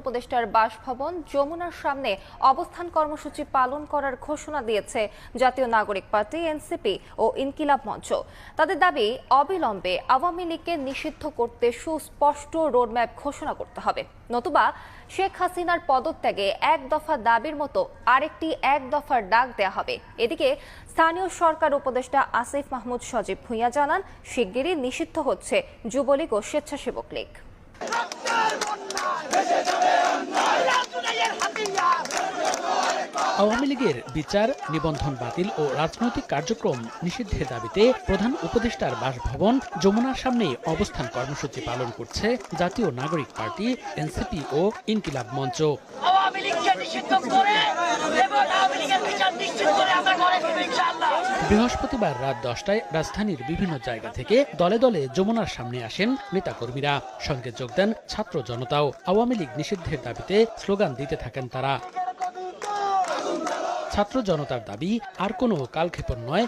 উপদেষ্টার বাসভবন যমুনার সামনে অবস্থান কর্মসূচি পালন করার ঘোষণা দিয়েছে জাতীয় নাগরিক পার্টি, এনসিপি ও ইনকিলাব মঞ্চ। তাদের দাবি, অবিলম্বে আওয়ামী লীগকে নিষিদ্ধ করতে সুস্পষ্ট রোডম্যাপ ঘোষণা করতে হবে। নতুবা, শেখ হাসিনার পদত্যাগে এক দফা দাবির মতো আরেকটি এক দফার ডাক দেয়া হবে। এদিকে, স্থানীয় সরকার উপদেষ্টা আসিফ মাহমুদ সজীব ভুঁইয়া জানান, শিগগিরই নিষিদ্ধ হচ্ছে যুবলীগ ও স্বেচ্ছাসেবক লীগ। আওয়ামী লীগের বিচার নিবন্ধন বাতিল ও রাজনৈতিক কার্যক্রম নিষিদ্ধের দাবিতে প্রধান উপদেষ্টার বাসভবন যমুনার সামনে অবস্থান কর্মসূচি পালন করছে জাতীয় নাগরিক পার্টি এনসিপি ও ইনকিলাব মঞ্চ। বৃহস্পতিবার রাত দশটায় রাজধানীর বিভিন্ন জায়গা থেকে দলে দলে যমুনার সামনে আসেন নেতাকর্মীরা। সঙ্গে যোগ দেন ছাত্র জনতাও। আওয়ামী লীগ নিষিদ্ধের দাবিতে স্লোগান দিতে থাকেন তারা। ছাত্র জনতার দাবি আর কোনো কালক্ষেপণ নয়।